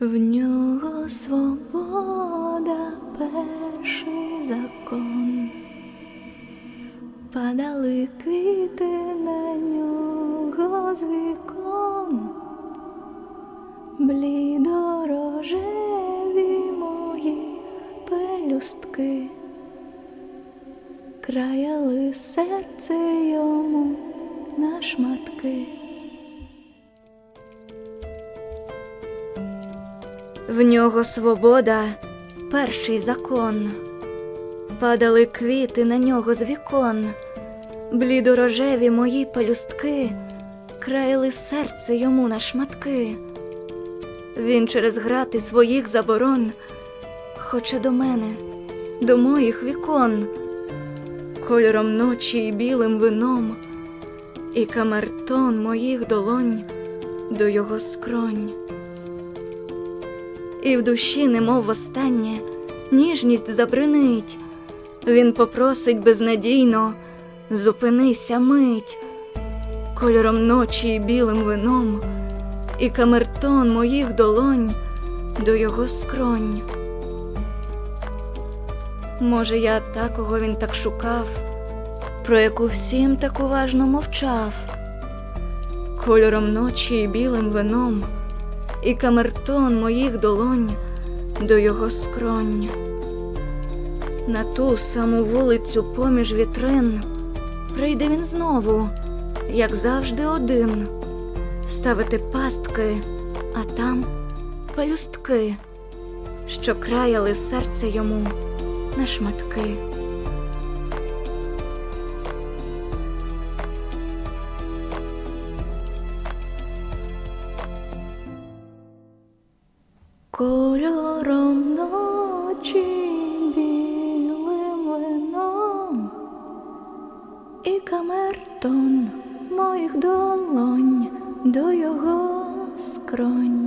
В нього свобода перший закон. Падали квіти на нього з вікон, блідорожеві мої пелюстки, краяли серце йому на шматки. В нього свобода перший закон. Падали квіти на нього з вікон, блідорожеві мої пелюстки, країли серце йому на шматки. Він через грати своїх заборон хоче до мене, до моїх вікон, кольором ночі і білим вином, і камертон моїх долонь до його скронь. І в душі, немов востаннє, ніжність забринить. Він попросить безнадійно, зупинися мить, кольором ночі і білим вином, і камертон моїх долонь до його скронь. Може, я такого він так шукав, про яку всім так уважно мовчав, кольором ночі і білим вином, і камертон моїх долонь до його скронь. На ту саму вулицю поміж вітрин прийде він знову, як завжди один, ставити пастки, а там пелюстки, що краяли серце йому на шматки. Кольором ночі білим вином і камертон моїх долонь до його скронь.